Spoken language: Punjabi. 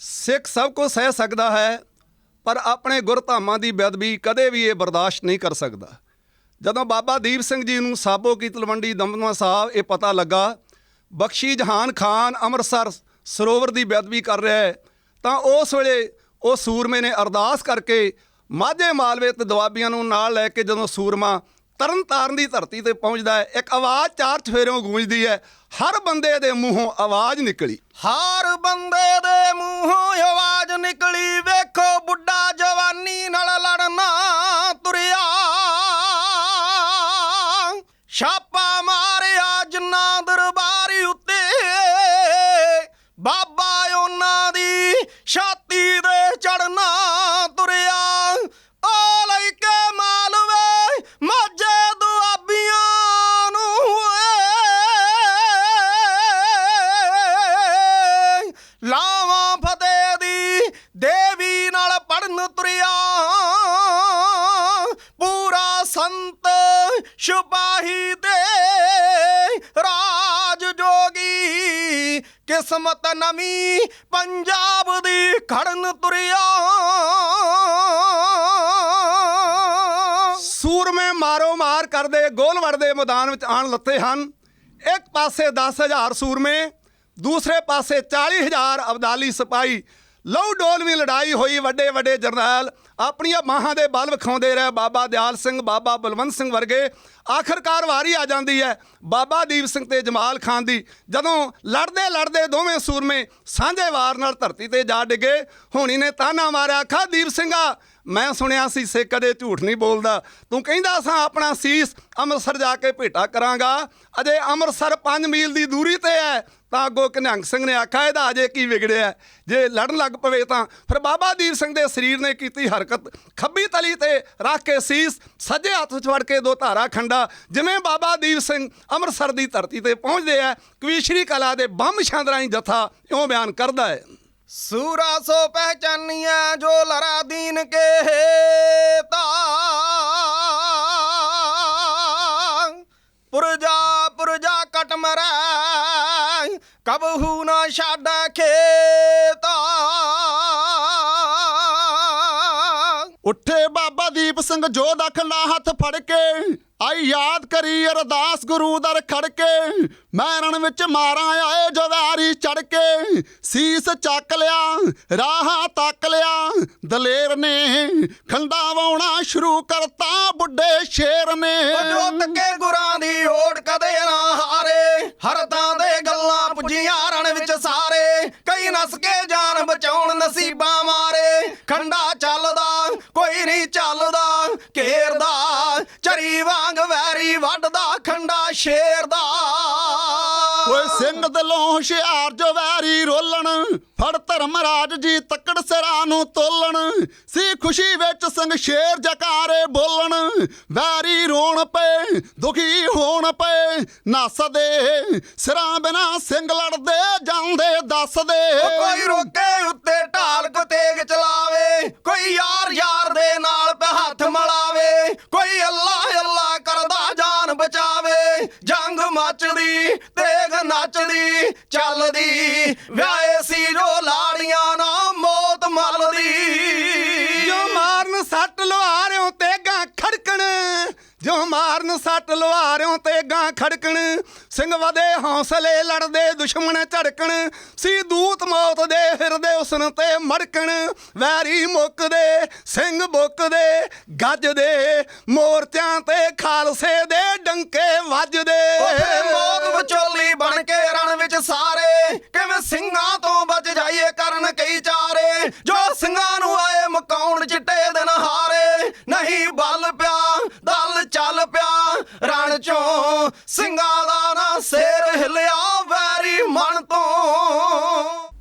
ਸਿੱਖ ਸਭ ਕੁਝ ਸਹਿ ਸਕਦਾ ਹੈ, ਪਰ ਆਪਣੇ ਗੁਰਧਾਮਾਂ ਦੀ ਬੇਅਦਬੀ ਕਦੇ ਵੀ ਇਹ ਬਰਦਾਸ਼ਤ ਨਹੀਂ ਕਰ ਸਕਦਾ। ਜਦੋਂ ਬਾਬਾ ਦੀਪ ਸਿੰਘ ਜੀ ਨੂੰ ਸਾਬੋ ਕੀ ਤਲਵੰਡੀ ਦਮਦਮਾ ਸਾਹਿਬ ਇਹ ਪਤਾ ਲੱਗਾ, ਬਖਸ਼ੀ ਜਹਾਨ ਖਾਨ ਅੰਮ੍ਰਿਤਸਰ ਸਰੋਵਰ ਦੀ ਬੇਅਦਬੀ ਕਰ ਰਿਹਾ ਹੈ, ਤਾਂ ਉਸ ਵੇਲੇ ਉਹ ਸੂਰਮੇ ਨੇ ਅਰਦਾਸ ਕਰਕੇ ਮਾਝੇ ਮਾਲਵੇ ਤੇ ਦੁਆਬੀਆਂ ਨੂੰ ਨਾਲ ਲੈ ਕੇ ਜਦੋਂ ਸੂਰਮਾ ਤਰਨ ਤਾਰਨ ਦੀ ਧਰਤੀ ਤੇ ਪਹੁੰਚਦਾ ਹੈ। ਇੱਕ ਆਵਾਜ਼ ਚਾਰ ਚਫ਼ੇਰੋਂ ਗੂੰਜਦੀ ਹੈ। ਹਰ ਬੰਦੇ ਦੇ ਮੂੰਹੋਂ ਆਵਾਜ਼ ਨਿਕਲੀ। ਹਰ ਬੰਦੇ ਦੇ ਮੂੰਹੋਂ ਆਵਾਜ਼ ਨਿਕਲੀ। ਵੇਖੋ ਬੁੱਢਾ ਜਵਾਨੀ ਨਾਲ ਲਾਵਾਂ ਫਤਿਹ ਦੀ, ਦੇਵੀ ਨਾਲ ਪੜਨ ਤੁਰਿਆ। ਪੂਰਾ ਸੰਤ ਸਿਪਾਹੀ ਦੇ ਰਾਜ ਜੋਗੀ, ਕਿਸਮਤ ਨਵੀਂ ਪੰਜਾਬ ਦੀ ਖੜਨ ਤੁਰਿਆ। ਸੂਰਮੇ ਮਾਰੋ ਮਾਰ ਕਰਦੇ ਗੋਲਵੜ ਦੇ ਮੈਦਾਨ ਵਿੱਚ ਆਣ ਲੱਤੇ ਹਨ। ਇੱਕ ਪਾਸੇ 10000 ਸੂਰਮੇ ਦੂਸਰੇ ਪਾਸੇ 40000 ਅਬਦਾਲੀ ਸਿਪਾਹੀ, ਲਹੂ ਡੋਲਵੀ ਲੜਾਈ ਹੋਈ ਵੱਡੇ ਵੱਡੇ ਜਰਨੈਲ, ਆਪਣੀਆਂ ਬਾਹਾਂ ਦੇ ਬਲ ਵਿਖਾਉਂਦੇ ਰਹੇ ਬਾਬਾ ਦਿਆਲ ਸਿੰਘ, ਬਾਬਾ ਬਲਵੰਤ ਸਿੰਘ ਵਰਗੇ। ਆਖਰਕਾਰ ਵਾਰੀ ਆ ਜਾਂਦੀ ਹੈ ਬਾਬਾ ਦੀਪ ਸਿੰਘ ਤੇ ਜਮਾਲ ਖਾਨ ਦੀ, ਜਦੋਂ ਲੜਦੇ ਲੜਦੇ ਦੋਵੇਂ ਸੂਰਮੇ ਸਾਂਝੇ ਵਾਰ ਨਾਲ ਧਰਤੀ ਤੇ ਜਾ ਡਿੱਗੇ, ਹੋਣੀ ਨੇ ਤਾਨਾ ਮਾਰਿਆ ਖਾ ਦੀਪ ਸਿੰਘਾ ਮੈਂ ਸੁਣਿਆ ਸੀ, ਸਿੱਖ ਕਦੇ ਝੂਠ ਨਹੀਂ ਬੋਲਦਾ। ਤੂੰ ਕਹਿੰਦਾ ਸਾਂ, ਆਪਣਾ ਸੀਸ ਅੰਮ੍ਰਿਤਸਰ ਜਾ ਕੇ ਭੇਟਾ ਕਰਾਂਗਾ। ਅਜੇ ਅੰਮ੍ਰਿਤਸਰ 5 ਮੀਲ ਦੀ ਦੂਰੀ ਤੇ ਹੈ ਤਾਂ ਅੱਗੋਂ ਕਨਿਹੰਗ ਸਿੰਘ ਨੇ ਆਖਿਆ, ਇਹਦਾ ਅਜੇ ਕੀ ਵਿਗੜਿਆ ਜੇ ਲੜਨ ਲੱਗ ਪਵੇ ਤਾਂ। ਫਿਰ ਬਾਬਾ ਦੀਪ ਸਿੰਘ ਦੇ ਸਰੀਰ ਨੇ ਕੀਤੀ ਹਰਕਤ। ਖੱਬੀ ਤਲੀ ਤੇ ਰੱਖ ਕੇ ਸੀਸ, ਸੱਜੇ ਹੱਥ ਛੜ ਕੇ ਦੋ ਧਾਰਾ ਖੰਡਾ। ਜਿਵੇਂ ਬਾਬਾ ਦੀਪ ਸਿੰਘ ਅੰਮ੍ਰਿਤਸਰ ਦੀ ਧਰਤੀ ਤੇ ਪਹੁੰਚਦੇ ਆ ਕਵੀਸ਼ਰੀ ਕਲਾ ਦੇ ਬੰਮ ਛਾਂਦਰਾਈ ਜਥਾ ਇਉਂ ਬਿਆਨ ਕਰਦਾ ਹੈ ਸੂਰਾ ਸੋ ਪਹਿਚਾਨੀਆਂ ਜੋ ਲਰਾ ਦੀਨ ਕੇ ਤਾ ਪੁਰਜਾ ਪੁਰਜਾ ਕਟ ਮਰੈ, ਕਬਹੂ ਨਾ ਛੱਡ ਖੇਤਾ। ਉੱਠੇ ਬਾਬਾ ਦੀਪ ਸਿੰਘ ਜੋ ਦਖਲਾ ਹੱਥ ਫੜ ਕੇ, ਆਈ ਯਾਦ ਕਰੀ ਅਰਦਾਸ ਗੁਰੂ ਦਰ ਖੜ ਕੇ। ਮੈਂ ਰਣ ਵਿੱਚ ਮਾਰਾਂ ਆਏ ਜਵਾਰੀ ਚੜ ਕੇ, ਸੀਸ ਚੱਕ ਲਿਆ, ਰਾਹਾਂ ਤੱਕ ਲਿਆ। ਦਲੇਰ ਨੇ ਖੰਡਾ ਵਾਉਣਾ ਸ਼ੁਰੂ ਕਰਤਾ, ਬੁੱਢੇ ਸ਼ੇਰ ਨੇ। ਜੋਤ ਕੇ ਗੁਰਾਂ ਦੀ ਓੜ ਕਦੇ ਨਾ ਹਾਰੇ। ਹਰ ਥਾਂ ਦੇ ਗੱਲਾਂ ਪੁੱਜੀਆਂ ਰਣ ਵਿੱਚ ਸਾਰੇ। ਕਈ ਨਸ ਕੇ ਜਾਨ ਬਚਾਉਣ ਨਸੀਬਾਂ ਮਾਰੇ। ਖੰਡਾ ਘੇਰਦਾ ਚਰੀ ਵਾਂਗ ਵੈਰੀ ਵੱਢਦਾ ਖੰਡਾ ਸ਼ੇਰ ਦਾ। ਓਏ ਸਿੰਘ ਦਿਲੋਂ ਹੁਸ਼ਿਆਰ ਜੋ ਵੈਰੀ ਰੋਲਣ ਫੜ ਧਰਮਰਾਜ ਜੀ ਤੱਕੜ ਸਿਰਾਂ ਨੂੰ ਤੋਲਣ ਸੀ ਖੁਸ਼ੀ ਵਿੱਚ ਸਿੰਘ ਸ਼ੇਰ ਜਕਾਰੇ ਬੋਲਣ ਵੈਰੀ ਰੋਣ ਪਏ ਦੁਖੀ ਹੋਣ ਪਏ ਨੱਸਦੇ ਸਿਰਾਂ ਬਿਨਾ ਸਿੰਘ ਲੜਦੇ ਜਾਂਦੇ ਦੱਸਦੇ। ਕੋਈ ਰੋਕੇ ਉੱਤੇ ਢਾਲ ਮੱਚਦੀ ਤੇਗ ਨੱਚਦੀ ਚੱਲਦੀ। ਵਿਆਹੇ ਸੀ ਜੋ ਲਾੜੀਆਂ ਨਾ ਮੌਤ ਮਲਦੀ ਜੋ ਮਾਰਨ ਸੱਟ ਲੁਹਾਰਿਓ ਤੇ ਗਾਂ ਖੜਕਣ ਜੋ ਮਾਰਨ ਸੱਟ ਲੁਹਾਰਿਓ ਤੇ ਗਾਂ ਖੜਕਣ, ਸਿੰਘ ਵਧੇ ਹੌਸਲੇ ਲੜਦੇ, ਦੁਸ਼ਮਣ ਝੜਕਣ, ਸੀ ਦੂਤ ਮੌਤ ਦੇ ਹਿਰਦੇ ਉਸਨ ਤੇ ਮੜਕਣ, ਵੈਰੀ ਮੁੱਕਦੇ, ਸਿੰਘ ਬੁੱਕਦੇ, ਗੱਜਦੇ, ਮੋਰਚਿਆਂ ਤੇ ਖਾਲਸੇ ਦੇ ਡੰਕੇ ਵੱਜਦੇ। ਓਏ ਮੌਤ ਵਿਚੋਲੀ ਬਣ ਕੇ ਰਣ ਵਿੱਚ ਸਾਰੇ, ਕਿਵੇਂ ਸਿੰਘਾਂ ਤੋਂ ਰਣ ਸਿੰਘਾਂ ਦਾ ਨਾ ਸਿਰ ਹਿਲਿਆ ਵੈਰੀ ਮਨ ਤੋਂ।